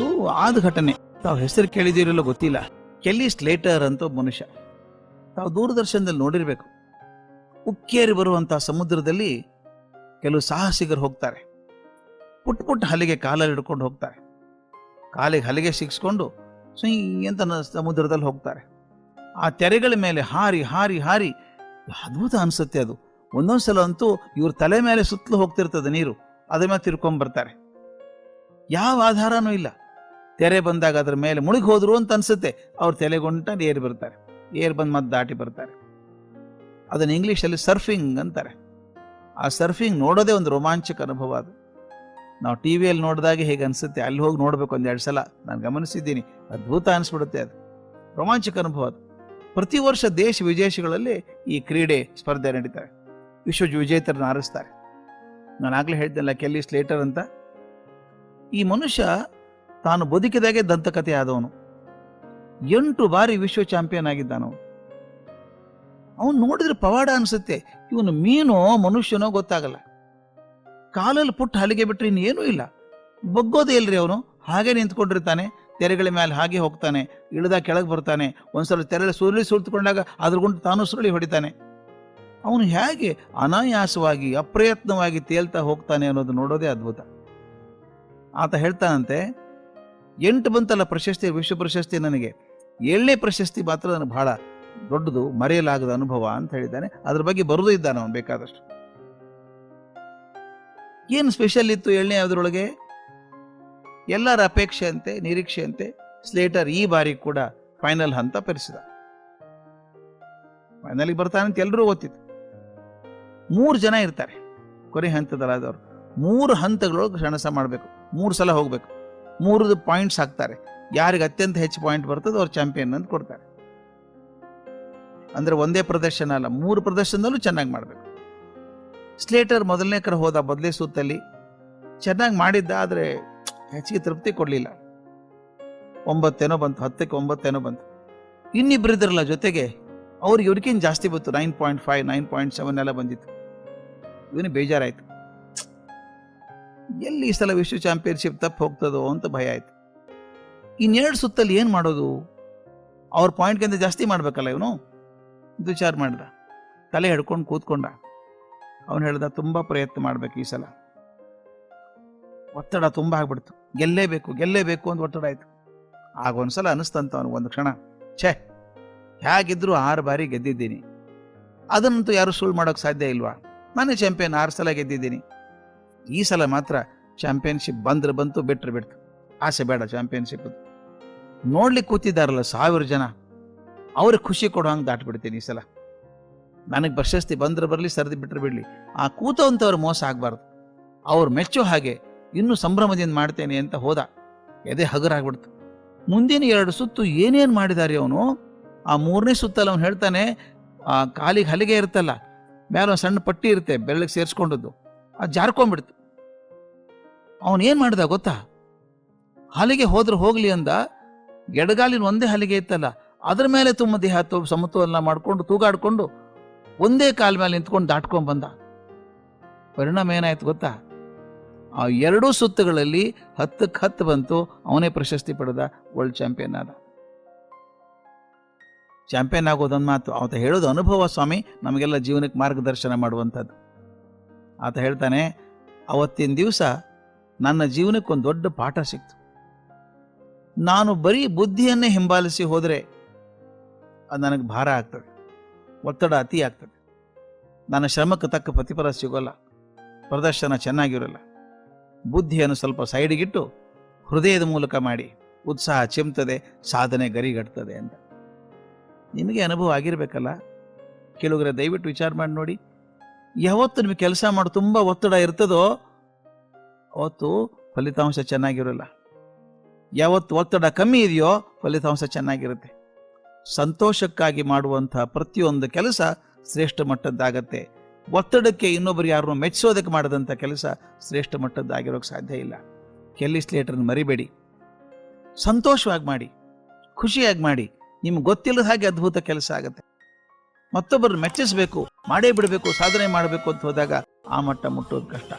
ಅದು ಆದ ಘಟನೆ. ತಾವು ಹೆಸರು ಕೇಳಿದಿರಲ್ಲ ಗೊತ್ತಿಲ್ಲ. ಕೆಲ್ಲಿ ಸ್ಲೇಟರ್ ಅಂತ ಮನುಷ್ಯ. ತಾವು ದೂರದರ್ಶನದಲ್ಲಿ ನೋಡಿರ್ಬೇಕು. ಉಕ್ಕೇರಿ ಬರುವಂತಹ ಸಮುದ್ರದಲ್ಲಿ ಕೆಲವು ಸಾಹಸಿಗರು ಹೋಗ್ತಾರೆ. ಪುಟ್ ಪುಟ್ಟ ಹಲಿಗೆ ಕಾಲಲ್ಲಿ ಹಿಡ್ಕೊಂಡು ಹೋಗ್ತಾರೆ. ಕಾಲಿಗೆ ಹಲಿಗೆ ಸಿಕ್ಸ್ಕೊಂಡು ಸುಯ್ ಅಂತ ಸಮುದ್ರದಲ್ಲಿ ಹೋಗ್ತಾರೆ. ಆ ತೆರೆಗಳ ಮೇಲೆ ಹಾರಿ ಹಾರಿ ಹಾರಿ ಅದ್ಭುತ ಅನಿಸುತ್ತೆ ಅದು. ಒಂದೊಂದ್ಸಲ ಅಂತೂ ಇವ್ರ ತಲೆ ಮೇಲೆ ಸುತ್ತಲೂ ಹೋಗ್ತಿರ್ತದೆ ನೀರು. ಅದ್ರ ಮೇಲೆ ತಿರ್ಕೊಂಡ್ಬರ್ತಾರೆ ಯಾವ ಆಧಾರನೂ ಇಲ್ಲ. ತೆರೆ ಬಂದಾಗ ಅದ್ರ ಮೇಲೆ ಮುಳುಗಿ ಹೋದ್ರು ಅಂತ ಅನ್ಸುತ್ತೆ. ಅವ್ರು ತಲೆಗೊಂಟ ಏರ್ ಬರ್ತಾರೆ. ಏರ್ ಬಂದು ಮತ್ತೆ ದಾಟಿ ಬರ್ತಾರೆ. ಅದನ್ನ ಇಂಗ್ಲೀಷಲ್ಲಿ ಸರ್ಫಿಂಗ್ ಅಂತಾರೆ. ಆ ಸರ್ಫಿಂಗ್ ನೋಡೋದೇ ಒಂದು ರೋಮಾಂಚಕ ಅನುಭವ ಅದು. ನಾವು ಟಿ ವಿಯಲ್ಲಿ ನೋಡಿದಾಗ ಹೇಗೆ ಅನಿಸುತ್ತೆ, ಅಲ್ಲಿ ಹೋಗಿ ನೋಡ್ಬೇಕು ಒಂದೆರಡು ಸಲ. ನಾನು ಗಮನಿಸಿದ್ದೀನಿ. ಅದ್ಭುತ ಅನಿಸ್ಬಿಡುತ್ತೆ ಅದು. ರೋಮಾಂಚಕ ಅನುಭವ ಅದು. ಪ್ರತಿ ವರ್ಷ ದೇಶ ವಿದೇಶಗಳಲ್ಲಿ ಈ ಕ್ರೀಡೆ ಸ್ಪರ್ಧೆ ನಡೀತಾರೆ. ವಿಶ್ವ ವಿಜೇತರನ್ನ ಆರಿಸ್ತಾರೆ. ನಾನು ಆಗಲೇ ಹೇಳ್ದಲ್ಲ ಕೆಲ್ಲಿ ಸ್ಲೇಟರ್ ಅಂತ. ಈ ಮನುಷ್ಯ ತಾನು ಬದುಕಿದಾಗೆ ದಂತಕಥೆ ಆದವನು. ಎಂಟು ಬಾರಿ ವಿಶ್ವ ಚಾಂಪಿಯನ್ ಆಗಿದ್ದಾನು ಅವನು ನೋಡಿದ್ರೆ ಪವಾಡ ಅನಿಸುತ್ತೆ. ಇವನು ಮೀನೋ ಮನುಷ್ಯನೋ ಗೊತ್ತಾಗಲ್ಲ. ಕಾಲಲ್ಲಿ ಪುಟ್ಟ ಹಲಿಗೆ ಬಿಟ್ಟರೆ ಇನ್ನೇನೂ ಇಲ್ಲ. ಬಗ್ಗೋದೇ ಇಲ್ರಿ ಅವನು. ಹಾಗೆ ನಿಂತ್ಕೊಂಡಿರ್ತಾನೆ. ತೆರೆಗಳ ಮೇಲೆ ಹಾಗೆ ಹೋಗ್ತಾನೆ. ಇಳಿದ ಕೆಳಗೆ ಬರ್ತಾನೆ. ಒಂದ್ಸಲ ತೆರೆ ಸುರುಳಿ ಸುರಿದುಕೊಂಡಾಗ ಅದ್ರ ಗುಂಟು ತಾನು ಸುರುಳಿ ಹೊಡಿತಾನೆ. ಅವನು ಹೇಗೆ ಅನಾಯಾಸವಾಗಿ, ಅಪ್ರಯತ್ನವಾಗಿ ತೇಲ್ತಾ ಹೋಗ್ತಾನೆ ಅನ್ನೋದು ನೋಡೋದೇ ಅದ್ಭುತ. ಆತ ಹೇಳ್ತಾನಂತೆ ಎಂಟು ಬಂತಲ್ಲ ಪ್ರಶಸ್ತಿ, ವಿಶ್ವ ಪ್ರಶಸ್ತಿ ನನಗೆ. ಏಳನೇ ಪ್ರಶಸ್ತಿ ಮಾತ್ರ ನನಗೆ ಬಹಳ ದೊಡ್ಡದು, ಮರೆಯಲಾಗದ ಅನುಭವ ಅಂತ ಹೇಳಿದ್ದಾನೆ. ಅದ್ರ ಬಗ್ಗೆ ಬರುದು ಇದ್ದಾನೆ ಅವನು ಬೇಕಾದಷ್ಟು. ಏನು ಸ್ಪೆಷಲ್ ಇತ್ತು ಏಳನೇ ಅದರೊಳಗೆ ಎಲ್ಲರ ಅಪೇಕ್ಷೆಯಂತೆ ನಿರೀಕ್ಷೆಯಂತೆ ಸ್ಲೇಟರ್ ಈ ಬಾರಿ ಕೂಡ ಫೈನಲ್ ಹಂತ ಪೆರಿಸಿದ ಫೈನಲ್ಗೆ ಬರ್ತಾನಂತ ಎಲ್ಲರೂ ಗೊತ್ತಿತ್ತು ಮೂರು ಜನ ಇರ್ತಾರೆ ಕೊನೆ ಹಂತದಲ್ಲಾದವರು. ಮೂರು ಹಂತಗಳೊಳಗೆ ಕ್ಷಣಸ ಮಾಡಬೇಕು. ಮೂರು ಸಲ ಹೋಗ್ಬೇಕು. ಮೂರು ಪಾಯಿಂಟ್ಸ್ ಹಾಕ್ತಾರೆ. ಯಾರಿಗೆ ಅತ್ಯಂತ ಹೆಚ್ಚು ಪಾಯಿಂಟ್ ಬರ್ತದೆ ಅವ್ರು ಚಾಂಪಿಯನ್ ಅಂತ ಕೊಡ್ತಾರೆ. ಅಂದರೆ ಒಂದೇ ಪ್ರದರ್ಶನ ಅಲ್ಲ, ಮೂರು ಪ್ರದರ್ಶನದಲ್ಲೂ ಚೆನ್ನಾಗಿ ಮಾಡಬೇಕು. ಸ್ಲೇಟರ್ ಮೊದಲನೇ ಕರೆ ಹೋದ ಮೊದಲೇ ಸುತ್ತಲ್ಲಿ ಚೆನ್ನಾಗಿ ಮಾಡಿದ್ದ, ಆದರೆ ಹೆಚ್ಚಿಗೆ ತೃಪ್ತಿ ಕೊಡಲಿಲ್ಲ. ಒಂಬತ್ತೇನೋ ಬಂತು, ಹತ್ತಕ್ಕೆ ಒಂಬತ್ತೇನೋ ಬಂತು. ಇನ್ನಿಬ್ರು ಇದ್ರಲ್ಲ ಜೊತೆಗೆ, ಅವ್ರಿಗೆ ಇವ್ರಿಗಿಂತ ಜಾಸ್ತಿ ಬಂತು nine point five nine point seven ಎಲ್ಲ ಬಂದಿತ್ತು. ಇವನು ಬೇಜಾರಾಯ್ತು. ಎಲ್ಲಿ ಈ ಸಲ ವಿಶ್ವ ಚಾಂಪಿಯನ್ಶಿಪ್ ತಪ್ಪು ಹೋಗ್ತದೋ ಅಂತ ಭಯ ಆಯಿತು. ಇನ್ನೆರಡು ಸುತ್ತಲ್ಲಿ ಏನು ಮಾಡೋದು? ಅವ್ರ ಪಾಯಿಂಟ್ಗಿಂತ ಜಾಸ್ತಿ ಮಾಡಬೇಕಲ್ಲ ಇವನು? ವಿಚಾರ ಮಾಡಿದ. ತಲೆ ಹಿಡ್ಕೊಂಡು ಕೂತ್ಕೊಂಡ. ಅವನು ಹೇಳ್ದ, ತುಂಬ ಪ್ರಯತ್ನ ಮಾಡಬೇಕು ಈ ಸಲ. ಒತ್ತಡ ತುಂಬ ಆಗ್ಬಿಡ್ತು. ಗೆಲ್ಲೇಬೇಕು ಗೆಲ್ಲೇಬೇಕು ಅಂತ ಒತ್ತಡ ಆಯಿತು. ಆಗ ಒಂದ್ಸಲ ಅನಿಸ್ತಂತ ಅವನು ಒಂದು ಕ್ಷಣ. ಛೇ, ಹೇಗಿದ್ರು ಆರು ಬಾರಿ ಗೆದ್ದಿದ್ದೀನಿ. ಅದನ್ನಂತೂ ಯಾರು ಸುಳ್ಳು ಮಾಡೋಕೆ ಸಾಧ್ಯ ಇಲ್ವಾ? ನಾನೇ ಚಾಂಪಿಯನ್ ಆರು ಸಲ ಗೆದ್ದಿದ್ದೀನಿ. ಈ ಸಲ ಮಾತ್ರ ಚಾಂಪಿಯನ್ಶಿಪ್ ಬಂದ್ರೆ ಬಂತು ಬಿಟ್ಟರೆ ಬಿಡ್ತು. ಆಸೆ ಬೇಡ ಚಾಂಪಿಯನ್ಶಿಪ್ ನೋಡ್ಲಿಕ್ಕೆ ಕೂತಿದ್ದಾರಲ್ಲ ಸಾವಿರ ಜನ. ಅವ್ರಿಗೆ ಖುಷಿ ಕೊಡೋ ಹಂಗೆ ದಾಟ್ಬಿಡ್ತೀನಿ ಈ ಸಲ. ನನಗೆ ಪ್ರಶಸ್ತಿ ಬಂದ್ರೆ ಬರಲಿ, ಸರಿದು ಬಿಟ್ಟರೆ ಬಿಡಲಿ. ಆ ಕೂತವಂಥವ್ರು ಮೋಸ ಆಗಬಾರ್ದು. ಅವ್ರು ಮೆಚ್ಚೋ ಹಾಗೆ ಇನ್ನೂ ಸಂಭ್ರಮದಿಂದ ಮಾಡ್ತೇನೆ ಅಂತ ಹೋದ. ಎದೆ ಹಗರಾಗ್ಬಿಡ್ತು. ಮುಂದಿನ ಎರಡು ಸುತ್ತು ಏನೇನು ಮಾಡಿದಾರೆ ಅವನು? ಆ ಮೂರನೇ ಸುತ್ತಲ್ಲಿ ಅವನು ಹೇಳ್ತಾನೆ, ಆ ಕಾಲಿಗೆ ಹಲಿಗೆ ಇರುತ್ತಲ್ಲ ಮೇಲೆ ಒಂದು ಸಣ್ಣ ಪಟ್ಟಿ ಇರುತ್ತೆ ಬೆರಳಿಗೆ ಸೇರಿಸ್ಕೊಂಡದ್ದು. ಜಾರ್ಕೊಂಡ್ಬಿಡ್ತು. ಅವನು ಏನು ಮಾಡ್ದ ಗೊತ್ತಾ? ಹಲಿಗೆ ಹೋದ್ರೆ ಹೋಗಲಿ ಅಂದ, ಎಡಗಾಲಿನ ಒಂದೇ ಹಲಿಗೆ ಇತ್ತಲ್ಲ, ಅದ್ರ ಮೇಲೆ ತುಂಬ ದೇಹ ಸಮತೋಲನ ಮಾಡಿಕೊಂಡು ತೂಗಾಡ್ಕೊಂಡು ಒಂದೇ ಕಾಲ ಮೇಲೆ ನಿಂತ್ಕೊಂಡು ದಾಟ್ಕೊಂಬಂದ ಪರಿಣಾಮ ಏನಾಯ್ತು ಗೊತ್ತಾ? ಆ ಎರಡೂ ಸುತ್ತುಗಳಲ್ಲಿ ಹತ್ತಕ್ಕೆ ಹತ್ತು ಬಂತು, ಅವನೇ ಪ್ರಶಸ್ತಿ ಪಡೆದ ವರ್ಲ್ಡ್ ಚಾಂಪಿಯನ್ ಆದ. ಚಾಂಪಿಯನ್ ಆಗೋದೊಂದು ಮಾತು ಅವತ್ತು ಹೇಳೋದು ಅನುಭವ ಸ್ವಾಮಿ, ನಮಗೆಲ್ಲ ಜೀವನಕ್ಕೆ ಮಾರ್ಗದರ್ಶನ ಮಾಡುವಂಥದ್ದು. ಆತ ಹೇಳ್ತಾನೆ, ಅವತ್ತಿನ ದಿವಸ ನನ್ನ ಜೀವನಕ್ಕೊಂದು ದೊಡ್ಡ ಪಾಠ ಸಿಕ್ತು. ನಾನು ಬರೀ ಬುದ್ಧಿಯನ್ನೇ ಹಿಂಬಾಲಿಸಿ ಹೋದರೆ ಅದು ನನಗೆ ಭಾರ ಆಗ್ತದೆ, ಒತ್ತಡ ಅತಿ ಆಗ್ತದೆ. ನನ್ನ ಶ್ರಮಕ್ಕೆ ತಕ್ಕ ಪ್ರತಿಫಲ ಸಿಗೋಲ್ಲ, ಪ್ರದರ್ಶನ ಚೆನ್ನಾಗಿರೋಲ್ಲ. ಬುದ್ಧಿಯನ್ನು ಸ್ವಲ್ಪ ಸೈಡಿಗಿಟ್ಟು ಹೃದಯದ ಮೂಲಕ ಮಾಡಿ, ಉತ್ಸಾಹ ಚಿಮ್ತದೆ, ಸಾಧನೆ ಗರಿಗಟ್ತದೆ ಅಂತ. ನಿಮಗೆ ಅನುಭವ ಆಗಿರಬೇಕಲ್ಲ? ಕೆಲವರ ದಯವಿಟ್ಟು ವಿಚಾರ ಮಾಡಿ ನೋಡಿ. ಯಾವತ್ತು ನಿಮಗೆ ಕೆಲಸ ಮಾಡಿ ತುಂಬ ಒತ್ತಡ ಇರ್ತದೋ, ಅವತ್ತು ಫಲಿತಾಂಶ ಚೆನ್ನಾಗಿರೋಲ್ಲ. ಯಾವತ್ತು ಒತ್ತಡ ಕಮ್ಮಿ ಇದೆಯೋ, ಫಲಿತಾಂಶ ಚೆನ್ನಾಗಿರುತ್ತೆ. ಸಂತೋಷಕ್ಕಾಗಿ ಮಾಡುವಂತಹ ಪ್ರತಿಯೊಂದು ಕೆಲಸ ಶ್ರೇಷ್ಠ ಮಟ್ಟದ್ದಾಗತ್ತೆ. ಒತ್ತಡಕ್ಕೆ ಇನ್ನೊಬ್ಬರು ಯಾರನ್ನು ಮೆಚ್ಚಿಸೋದಕ್ಕೆ ಮಾಡಿದಂಥ ಕೆಲಸ ಶ್ರೇಷ್ಠ ಮಟ್ಟದ್ದಾಗಿರೋಕೆ ಸಾಧ್ಯ ಇಲ್ಲ. ಕೆಲ್ಲಿ ಸ್ಲೇಟರ್ನ ಮರಿಬೇಡಿ. ಸಂತೋಷವಾಗಿ ಮಾಡಿ, ಖುಷಿಯಾಗಿ ಮಾಡಿ, ನಿಮ್ಗೆ ಗೊತ್ತಿಲ್ಲದ ಹಾಗೆ ಅದ್ಭುತ ಕೆಲಸ ಆಗುತ್ತೆ. ಮತ್ತೊಬ್ಬರು ಮೆಚ್ಚಿಸಬೇಕು ಮಾಡೇ ಬಿಡಬೇಕು ಸಾಧನೆ ಮಾಡಬೇಕು ಅಂತ ಹೋದಾಗ ಆ ಮಟ್ಟ ಮುಟ್ಟೋದು ಕಷ್ಟ.